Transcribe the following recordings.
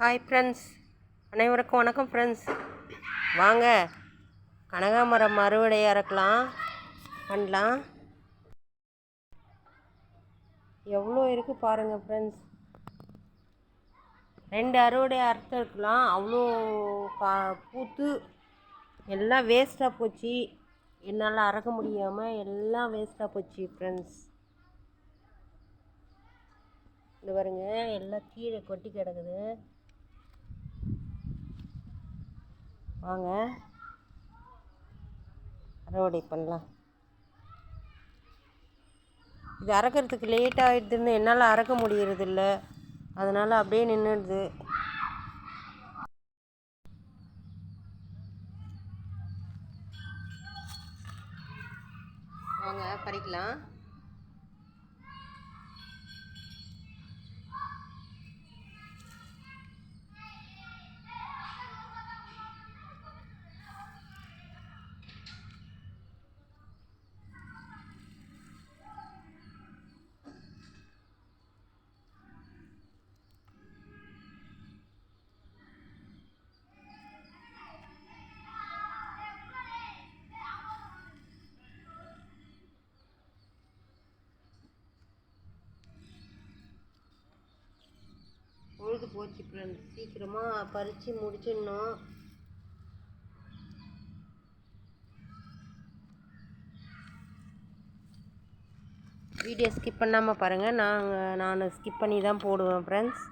Hi friends அனைவருக்கும் வணக்கம் friends வாங்க. கனகாமரம் அறுவடை இருக்கலாம். பண்ணலாம். எவ்வளோ இருக்குது பாருங்கள் ஃப்ரெண்ட்ஸ் ரெண்டு அறுவடை அறுத்து இருக்கலாம். அவ்வளோ கா பூத்து எல்லாம் வேஸ்ட்டாக போச்சு. என்னால் அறக்க முடியாமல் எல்லாம் வேஸ்ட்டாக போச்சு ஃப்ரெண்ட்ஸ் இந்த பாருங்கள் எல்லாம் கீழே கொட்டி கிடக்குது. வாங்க. அறுவடை பண்ணலாம். இது அறக்கிறதுக்கு லேட் ஆகிடுதுன்னு என்னால் அறக்க முடியறதில்ல. அதனால் அப்படியே நின்றுடுது வாங்க பறிக்கலாம். போச்சு ஃப்ரெண்ட்ஸ் சீக்கிரமாக பறித்து முடிச்சிடணும். வீடியோ ஸ்கிப் பண்ணாமல் பாருங்கள் நாங்கள் நான் ஸ்கிப் பண்ணி தான் போடுவேன் ஃப்ரெண்ட்ஸ்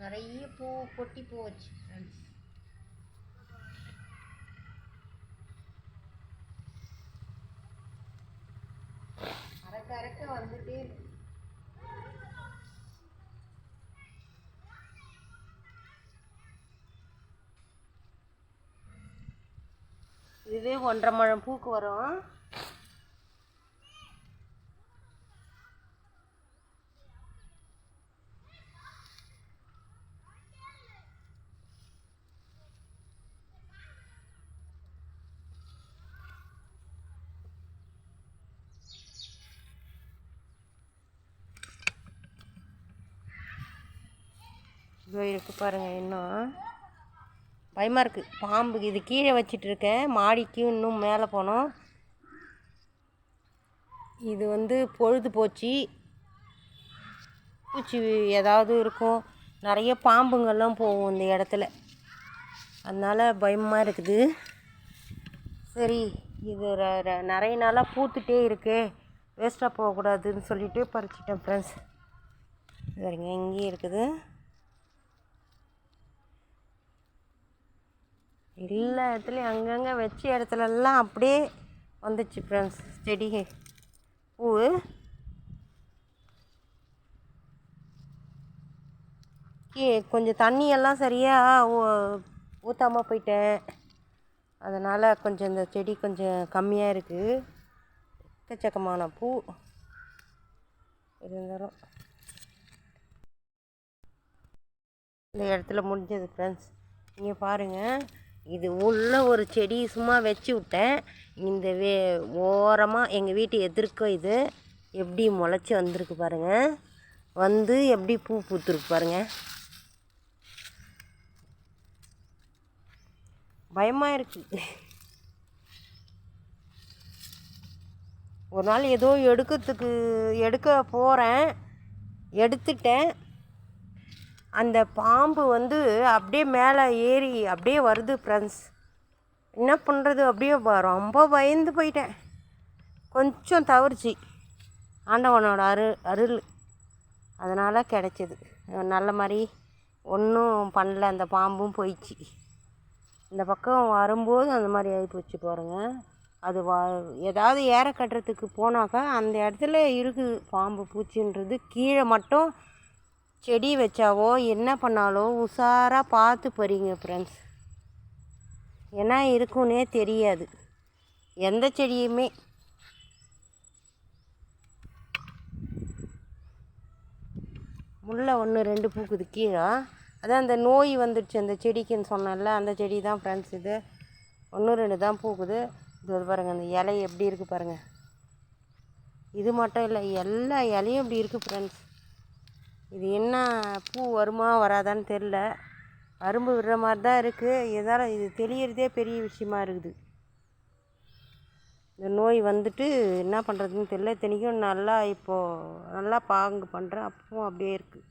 நிறைய பூ கொட்டி போச்சு. ஃப்ரெண்ட்ஸ் அறக்க அறக்க வந்துட்டே இருக்கு. இதுவே ஒன்றரை மழம் பூக்கு வரும். இதோ இருக்குது பாருங்கள் இன்னும். பயமாக இருக்குது பாம்பு இது கீழே வச்சிட்டு இருக்கேன் மாடிக்கு இன்னும் மேலே போனோம். இது வந்து பொழுது போச்சு. பூச்சி ஏதாவது இருக்கும். நிறைய பாம்புங்கள்லாம் போகும் இந்த இடத்துல. அதனால் பயமாக இருக்குது. சரி இது ர- நிறைய நாளாக பூத்துட்டே இருக்கே. வேஸ்ட்டாக போகக்கூடாதுன்னு சொல்லிட்டு பறிச்சிட்டேன் ஃப்ரெண்ட்ஸ் சரிங்க இங்கேயும் இருக்குது. எல்லா இடத்துலையும் அங்கங்கே வச்ச இடத்துலலாம் அப்படியே வந்துச்சு ஃப்ரெண்ட்ஸ் செடி பூ. கொஞ்சம் தண்ணியெல்லாம் சரியாக ஊற்றாமல் போயிட்டேன். அதனால் கொஞ்சம் இந்த செடி கொஞ்சம் கம்மியாக இருக்குது எக்கச்சக்கமான பூ. இருந்தாலும். இந்த இடத்துல முடிஞ்சது ஃப்ரெண்ட்ஸ் நீங்கள் பாருங்கள் இது உள்ள ஒரு செடி சும்மா வச்சு விட்டேன். இந்த வே ஓரமாக எங்கள் வீட்டு எதிர்க்க இது எப்படி முளைச்சி வந்திருக்கு பாருங்கள் வந்து எப்படி பூ பூத்துருக்கு பாருங்கள் பயமாக இருக்குது ஒரு நாள் ஏதோ எடுக்கிறதுக்கு எடுக்க போகிறேன் எடுத்துட்டேன். அந்த பாம்பு வந்து அப்படியே மேலே ஏறி அப்படியே வருது ஃப்ரெண்ட்ஸ் என்ன பண்ணுறது அப்படியே ரொம்ப பயந்து போயிட்டேன். கொஞ்சம் தவறுச்சு. ஆண்டவனோட அரு அருள் அதனால் கிடச்சிது. நல்ல மாதிரி ஒன்றும் பண்ணல. அந்த பாம்பும் போயிடுச்சு. இந்த பக்கம் வரும்போது அந்த மாதிரி ஆகிப்போச்சு பாருங்க. அது வா ஏதாவது ஏற கட்டுறதுக்கு போனாக்கா அந்த இடத்துல இருக்குது பாம்பு பூச்சின்றது. கீழே மட்டும் செடி வச்சாவோ என்ன பண்ணாலோ உஷாராக பார்த்து போகிறீங்க ஃப்ரெண்ட்ஸ் என்ன இருக்குன்னே தெரியாது. எந்த செடியுமே. முல்லை ஒன்று ரெண்டு பூக்குது கீழே. அதான் அந்த நோய் வந்துடுச்சு அந்த செடிக்குன்னு சொன்னேன்ல அந்த செடி தான் ஃப்ரெண்ட்ஸ் இது. ஒன்று ரெண்டு தான் பூக்குது. இது பாருங்கள் அந்த இலை எப்படி இருக்குது பாருங்கள் இது மட்டும் இல்லை எல்லா இலையும் இப்படி இருக்குது ஃப்ரெண்ட்ஸ் இது என்ன பூ வருமா வராதான்னு தெரில அரும்பு விடுற மாதிரி தான் இருக்குது இதால் இது தெளியறதே பெரிய விஷயமா இருக்குது. இந்த நோய் வந்துட்டு என்ன பண்ணுறதுன்னு தெரில இத்தனைக்கும் நல்லா இப்போது நல்லா பாங்கு பண்ணுறேன் அப்பவும் அப்படியே இருக்குது